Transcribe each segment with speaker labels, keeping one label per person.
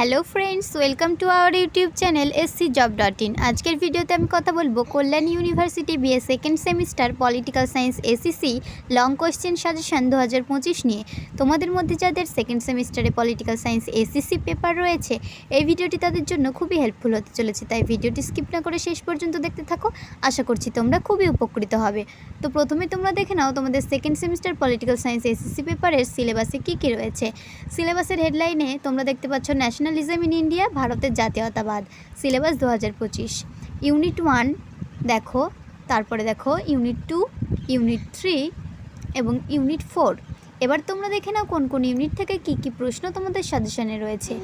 Speaker 1: Hello friends, welcome to our YouTube channel SC job dot in. আজকের ভিডিওতে আমি কথা বলব Kalyan university BA second semester political science ACC long question suggestion দু হাজার পঁচিশ নিয়ে। তোমাদের মধ্যে যাদের সেকেন্ড সেমিস্টারে পলিটিক্যাল সায়েন্স এসিসি পেপার রয়েছে, এই ভিডিওটি তাদের জন্য খুবই হেল্পফুল হতে চলেছে, তাই ভিডিওটি স্কিপ না করে শেষ পর্যন্ত দেখতে থাকো। আশা করছি তোমরা খুবই উপকৃত হবে। তো প্রথমে তোমরা দেখে নাও তোমাদের second semester political science SSC পেপারের সিলেবাসে কী কী রয়েছে। সিলেবাসের হেডলাইনে তোমরা দেখতে পাচ্ছ ন্যাশনালিজম ইন ইন্ডিয়া ভারতের জাতীয়তাবাদ সিলেবাস দু হাজার পঁচিশ ইউনিট ওয়ান দেখো, তারপরে দেখো ইউনিট টু ইউনিট থ্রি এবং ইউনিট ফোর এবার তোমরা দেখে নাও কোন কোন ইউনিট থেকে কী কী প্রশ্ন তোমাদের সাজেশনে রয়েছে।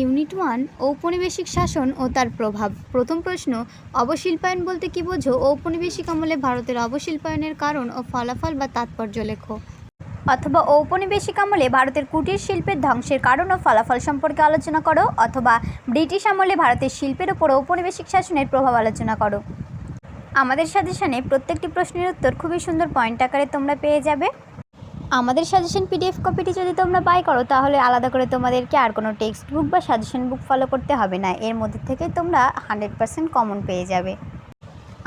Speaker 1: ইউনিট ওয়ান ঔপনিবেশিক শাসন ও তার প্রভাব। প্রথম প্রশ্ন, অবশিল্পায়ন বলতে কী বোঝো? ঔপনিবেশিক আমলে ভারতের অবশিল্পায়নের কারণ ও ফলাফল বা তাৎপর্য লেখো। অথবা ঔপনিবেশিক আমলে ভারতের কুটির শিল্পের ধ্বংসের কারণ ও ফলাফল সম্পর্কে আলোচনা করো, অথবা ব্রিটিশ আমলে ভারতের শিল্পের ওপর ঔপনিবেশিক শাসনের প্রভাব আলোচনা করো। আমাদের সাজেশনে প্রত্যেকটি প্রশ্নের উত্তর খুবই সুন্দর পয়েন্ট আকারে তোমরা পেয়ে যাবে। আমাদের সাজেশন পিডিএফ কপিটি যদি তোমরা বাই করো, তাহলে আলাদা করে তোমাদেরকে আর কোনো টেক্সট বুক বা সাজেশন বুক ফলো করতে হবে না। এর মধ্যে থেকে তোমরা হান্ড্রেড পার্সেন্ট কমন পেয়ে যাবে।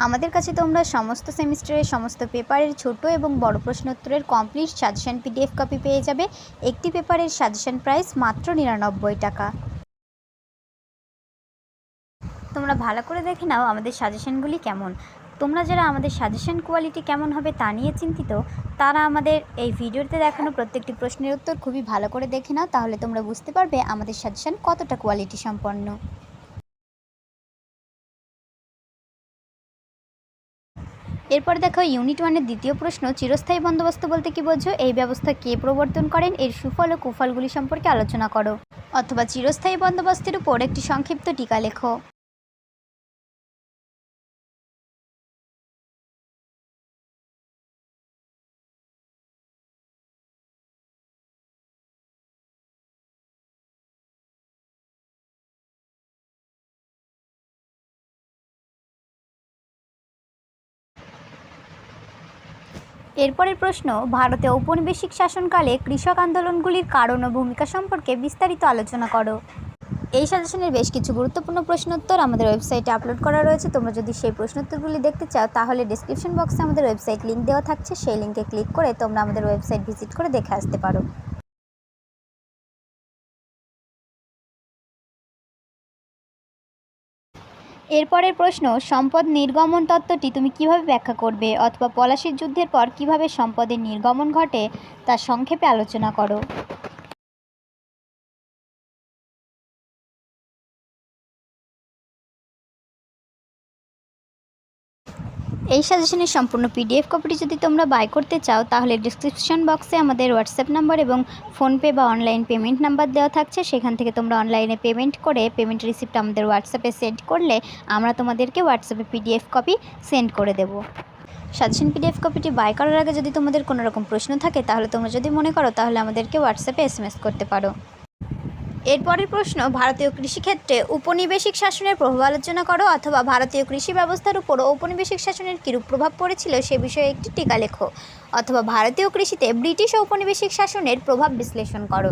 Speaker 1: আমাদের কাছে তোমরা সমস্ত সেমিস্টারের সমস্ত পেপারের ছোট এবং বড় প্রশ্নোত্তরের কমপ্লিট সাজেশন পিডিএফ কপি পেয়ে যাবে। একটি পেপারের সাজেশন প্রাইস মাত্র নিরানব্বই টাকা। তোমরা ভালো করে দেখে নাও আমাদের সাজেশনগুলি কেমন। তোমরা যারা আমাদের সাজেশন কোয়ালিটি কেমন হবে তা নিয়ে চিন্তিত, তারা আমাদের এই ভিডিওতে দেখানো প্রত্যেকটি প্রশ্নের উত্তর খুবই ভালো করে দেখে নাও, তাহলে তোমরা বুঝতে পারবে আমাদের সাজেশন কতটা কোয়ালিটি সম্পন্ন। এরপর দেখো ইউনিট ওয়ানের দ্বিতীয় প্রশ্ন, চিরস্থায়ী বন্দোবস্ত বলতে কি বোঝো? এই ব্যবস্থা কে প্রবর্তন করেন? এর সুফল ও কুফলগুলি সম্পর্কে আলোচনা করো। অথবা চিরস্থায়ী বন্দোবস্তের উপর একটি সংক্ষিপ্ত টিকা লেখো। এরপরের প্রশ্ন, ভারতে ঔপনিবেশিক শাসনকালে কৃষক আন্দোলনগুলির কারণ ও ভূমিকা সম্পর্কে বিস্তারিত আলোচনা করো। এই সাজেশনের বেশ কিছু গুরুত্বপূর্ণ প্রশ্নোত্তর আমাদের ওয়েবসাইটে আপলোড করা রয়েছে। তোমরা যদি সেই প্রশ্নোত্তরগুলি দেখতে চাও, তাহলে ডিসক্রিপশন বক্সে আমাদের ওয়েবসাইট লিঙ্ক দেওয়া থাকছে। সেই লিঙ্কে ক্লিক করে তোমরা আমাদের ওয়েবসাইট ভিজিট করে দেখে আসতে পারো। এরপরের প্রশ্ন, সম্পদ নির্গমন তত্ত্বটি তুমি কীভাবে ব্যাখ্যা করবে অথবা পলাশির যুদ্ধের পর কীভাবে সম্পদের নির্গমন ঘটে তা সংক্ষেপে আলোচনা করো। এই সাজেশনের সম্পূর্ণ পিডিএফ কপিটি যদি তোমরা বাই করতে চাও, তাহলে ডিসক্রিপশন বক্সে আমাদের হোয়াটসঅ্যাপ নাম্বার এবং ফোনপে বা অনলাইন পেমেন্ট নাম্বার দেওয়া থাকছে। সেখান থেকে তোমরা অনলাইনে পেমেন্ট করে পেমেন্ট রিসিপ্ট আমাদের হোয়াটসঅ্যাপে সেন্ড করলে আমরা তোমাদেরকে হোয়াটসঅ্যাপে পিডিএফ কপি সেন্ড করে দেবো। সাজেশন পিডিএফ কপিটি বাই করার আগে যদি তোমাদের কোনো রকম প্রশ্ন থাকে, তাহলে তোমরা যদি মনে করো, তাহলে আমাদেরকে হোয়াটসঅ্যাপে এসএমএস করতে পারো। এরপরের প্রশ্ন, ভারতীয় কৃষিক্ষেত্রে উপনিবেশিক শাসনের প্রভাব আলোচনা করো অথবা ভারতীয় কৃষি ব্যবস্থার উপর ঔপনিবেশিক শাসনের কীরূপ প্রভাব পড়েছিল সে বিষয়ে একটি টিকা লেখো। অথবা ভারতীয় কৃষিতে ব্রিটিশ ঔপনিবেশিক শাসনের প্রভাব বিশ্লেষণ করো।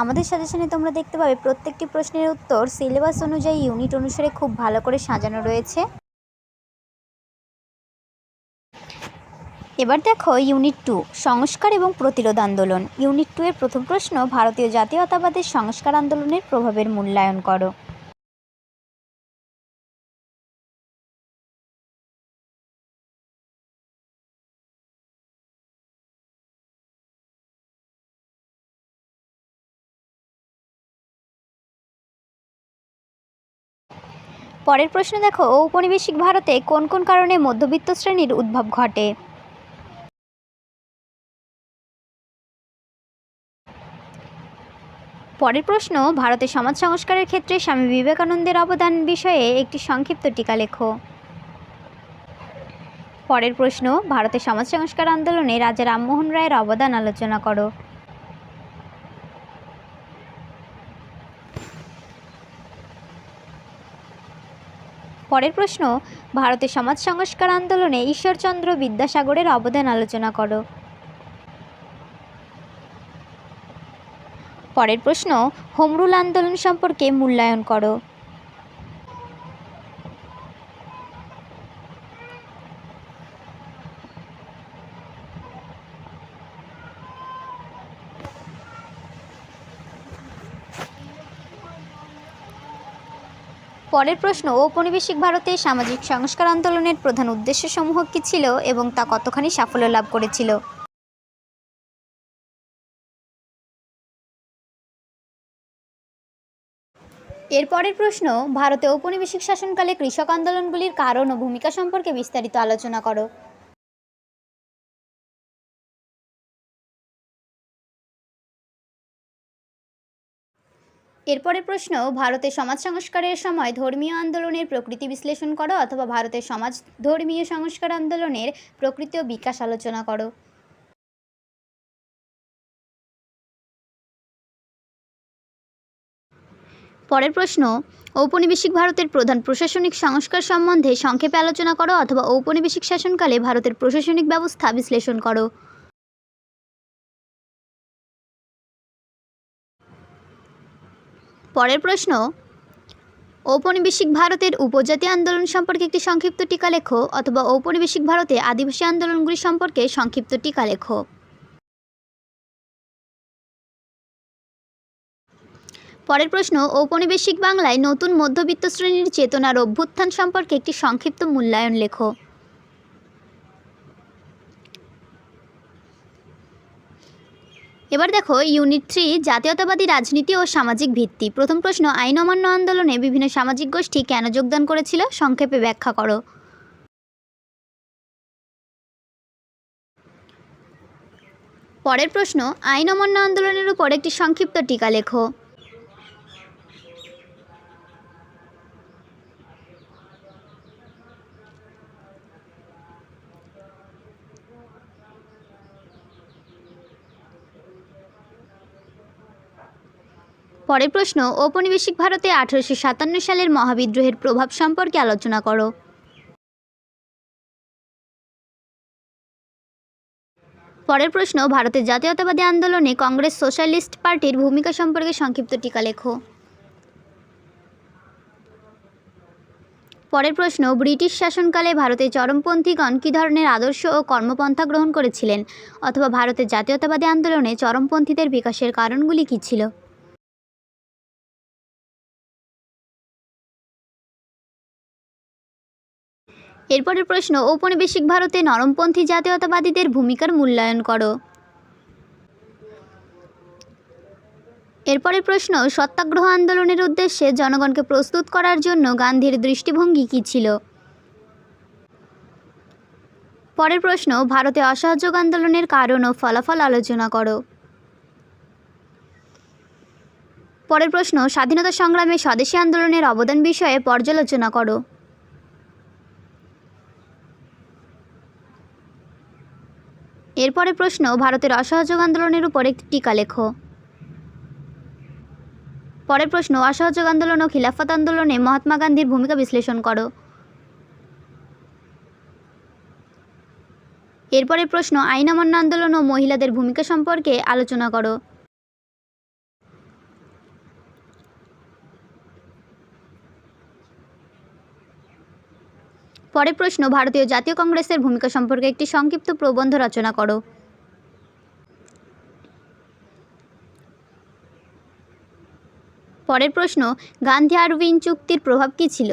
Speaker 1: আমাদের সাজেশনে তোমরা দেখতে পাবে প্রত্যেকটি প্রশ্নের উত্তর সিলেবাস অনুযায়ী ইউনিট অনুসারে খুব ভালো করে সাজানো রয়েছে। এবার দেখো ইউনিট টু সংস্কার এবং প্রতিরোধ আন্দোলন। ইউনিট টু এর প্রথম প্রশ্ন, ভারতীয় জাতীয়তাবাদের সংস্কার আন্দোলনের প্রভাবের মূল্যায়ন করো। পরের প্রশ্ন দেখো, ঔপনিবেশিক ভারতে কোন কোন কারণে মধ্যবিত্ত শ্রেণির উদ্ভব ঘটে? পরের প্রশ্ন, ভারতের সমাজ সংস্কারের ক্ষেত্রে স্বামী বিবেকানন্দের অবদান বিষয়ে একটি সংক্ষিপ্ত টিকা লেখো। পরের প্রশ্ন, ভারতের সমাজ সংস্কার আন্দোলনে রাজা রামমোহন রায়ের অবদান আলোচনা করো। পরের প্রশ্ন, ভারতের সমাজ সংস্কার আন্দোলনে ঈশ্বরচন্দ্র বিদ্যাসাগরের অবদান আলোচনা করো। পরের প্রশ্ন, হোমরুল আন্দোলন সম্পর্কে মূল্যায়ন করো। পরের প্রশ্ন, ঔপনিবেশিক ভারতে সামাজিক সংস্কার আন্দোলনের প্রধান উদ্দেশ্যসমূহ কী ছিল এবং তা কতখানি সাফল্য লাভ করেছিল? এর পরের প্রশ্ন, ভারতে ঔপনিবেশিক শাসনকালে কৃষক আন্দোলনগুলির কারণ ও ভূমিকা সম্পর্কে বিস্তারিত আলোচনা করো। এরপরের প্রশ্ন ভারতের সমাজ সংস্কারের সময় ধর্মীয় আন্দোলনের প্রকৃতি বিশ্লেষণ করো অথবা ভারতের সমাজ ধর্মীয় সংস্কার আন্দোলনের প্রকৃতি ও বিকাশ আলোচনা করো। পরের প্রশ্ন, ঔপনিবেশিক ভারতের প্রধান প্রশাসনিক সংস্কার সম্বন্ধে সংক্ষেপে আলোচনা করো অথবা ঔপনিবেশিক শাসনকালে ভারতের প্রশাসনিক ব্যবস্থা বিশ্লেষণ করো। পরের প্রশ্ন, ঔপনিবেশিক ভারতের উপজাতি আন্দোলন সম্পর্কে একটি সংক্ষিপ্ত টিকা লেখো অথবা ঔপনিবেশিক ভারতে আদিবাসী আন্দোলনগুলি সম্পর্কে সংক্ষিপ্ত টিকা লেখো। পরের প্রশ্ন, ঔপনিবেশিক বাংলায় নতুন মধ্যবিত্ত শ্রেণির চেতনার অভ্যুত্থান সম্পর্কে একটি সংক্ষিপ্ত মূল্যায়ন লেখো। এবার দেখো, ইউনিট থ্রি, জাতীয়তাবাদী রাজনীতি ও সামাজিক ভিত্তি। প্রথম প্রশ্ন, আইন অমান্য আন্দোলনে বিভিন্ন সামাজিক গোষ্ঠী কেন যোগদান করেছিল? সংক্ষেপে ব্যাখ্যা করো। পরের প্রশ্ন, আইন অমান্য আন্দোলনের উপর একটি সংক্ষিপ্ত টিকা লেখো। পরের প্রশ্ন, ঔপনিবেশিক ভারতে আঠারোশো সাতান্ন সালের মহাবিদ্রোহের প্রভাব সম্পর্কে আলোচনা করো। পরের প্রশ্ন, ভারতের জাতীয়তাবাদী আন্দোলনে কংগ্রেস সোশ্যালিস্ট পার্টির ভূমিকা সম্পর্কে সংক্ষিপ্ত টিকা লেখো। পরের প্রশ্ন, ব্রিটিশ শাসনকালে ভারতের চরমপন্থীগণ কী ধরনের আদর্শ ও কর্মপন্থা গ্রহণ করেছিলেন? অথবা ভারতের জাতীয়তাবাদী আন্দোলনে চরমপন্থীদের বিকাশের কারণগুলি কী ছিল? এরপরের প্রশ্ন, ঔপনিবেশিক ভারতে নরমপন্থী জাতীয়তাবাদীদের ভূমিকার মূল্যায়ন করো। এরপরের প্রশ্ন, সত্যাগ্রহ আন্দোলনের উদ্দেশ্যে জনগণকে প্রস্তুত করার জন্য গান্ধীর দৃষ্টিভঙ্গি কী ছিল? পরের প্রশ্ন, ভারতে অসহযোগ আন্দোলনের কারণ ও ফলাফল আলোচনা করো। পরের প্রশ্ন, স্বাধীনতা সংগ্রামে স্বদেশী আন্দোলনের অবদান বিষয়ে পর্যালোচনা করো। এরপরে প্রশ্ন, ভারতের অসহযোগ আন্দোলনের উপর একটি টিকা লেখো। পরের প্রশ্ন, অসহযোগ আন্দোলন ও খিলাফত আন্দোলনে মহাত্মা গান্ধীর ভূমিকা বিশ্লেষণ করো। এরপরে প্রশ্ন, আইন অমান্য আন্দোলন ও মহিলাদের ভূমিকা সম্পর্কে আলোচনা করো। পরের প্রশ্ন, ভারতীয় জাতীয় কংগ্রেসের ভূমিকা সম্পর্কে একটি সংক্ষিপ্ত প্রবন্ধ রচনা করো। পরের প্রশ্ন, গান্ধী আরউইন চুক্তির প্রভাব কী ছিল?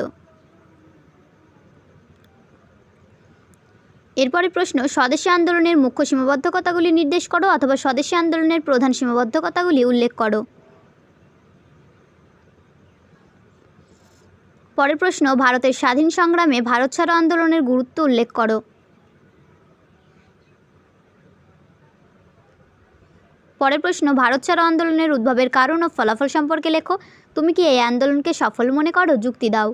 Speaker 1: এরপরে প্রশ্ন, স্বদেশী আন্দোলনের মুখ্য সীমাবদ্ধকতাগুলি নির্দেশ করো অথবা স্বদেশী আন্দোলনের প্রধান সীমাবদ্ধকতাগুলি উল্লেখ করো। পরের প্রশ্ন, ভারতের স্বাধীন সংগ্রামে ভারত ছাড়ো আন্দোলনের গুরুত্ব উল্লেখ করো। পরের প্রশ্ন, ভারত ছাড়ো আন্দোলনের উদ্ভবের কারণ ও ফলাফল সম্পর্কে লেখো। তুমি কি এই আন্দোলনকে সফল মনে করো? যুক্তি দাও।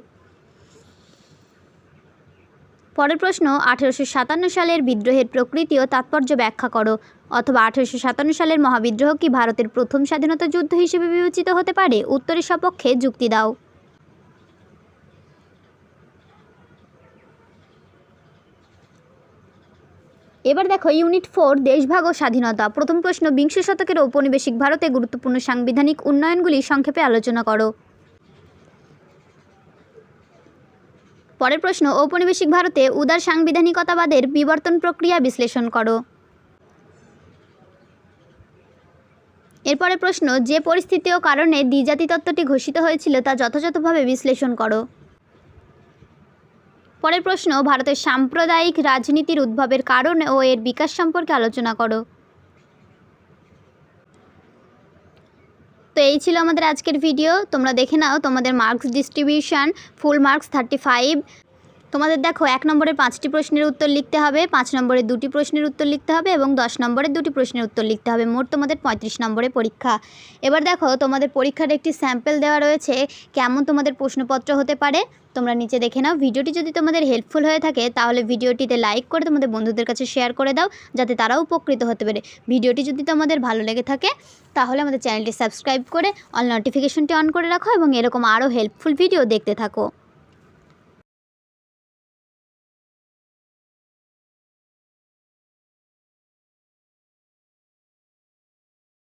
Speaker 1: পরের প্রশ্ন, আঠেরোশো সাতান্ন সালের বিদ্রোহের প্রকৃতি ও তাৎপর্য ব্যাখ্যা করো। অথবা আঠেরোশো সাতান্ন সালের মহাবিদ্রোহ কি ভারতের প্রথম স্বাধীনতা যুদ্ধ হিসেবে বিবেচিত হতে পারে? উত্তরের সপক্ষে যুক্তি দাও। এবার দেখো ইউনিট ফোর দেশভাগ ও স্বাধীনতা। প্রথম প্রশ্ন, বিংশ শতকের ঔপনিবেশিক ভারতে গুরুত্বপূর্ণ সাংবিধানিক উন্নয়নগুলি সংক্ষেপে আলোচনা করো। পরের প্রশ্ন, ঔপনিবেশিক ভারতে উদার সাংবিধানিকতাবাদের বিবর্তন প্রক্রিয়া বিশ্লেষণ করো। এরপরে প্রশ্ন, যে পরিস্থিতি ও কারণে দ্বিজাতি তত্ত্বটি ঘোষিত হয়েছিল তা যথাযথভাবে বিশ্লেষণ করো। পরের প্রশ্ন, ভারতের সাম্প্রদায়িক রাজনীতির উদ্ভবের কারণ ও এর বিকাশ সম্পর্কে আলোচনা করো। তো এই ছিল আমাদের আজকের ভিডিও তোমরা দেখে নাও তোমাদের marks distribution full marks thirty five তোমাদের দেখো, এক নম্বরের পাঁচটি প্রশ্নের উত্তর লিখতে হবে, পাঁচ নম্বরের দুটি প্রশ্নের উত্তর লিখতে হবে এবং দশ নম্বরের দুটি প্রশ্নের উত্তর লিখতে হবে। মোট তোমাদের পঁয়ত্রিশ নম্বরের পরীক্ষা। এবার দেখো, তোমাদের পরীক্ষার একটি স্যাম্পেল দেওয়া রয়েছে। কেমন তোমাদের প্রশ্নপত্র হতে পারে? তোমরা নিচে দেখে নাও। ভিডিওটি যদি তোমাদের হেল্পফুল হয়ে থাকে, তাহলে ভিডিওটিতে লাইক করে তোমাদের বন্ধুদের কাছে শেয়ার করে দাও, যাতে তারাও উপকৃত হতে পারে। ভিডিওটি যদি তোমাদের ভালো লেগে থাকে, তাহলে আমাদের চ্যানেলটি সাবস্ক্রাইব করে অল নোটিফিকেশনটি অন করে রাখো এবং এরকম আরও হেল্পফুল ভিডিও দেখতে থাকো।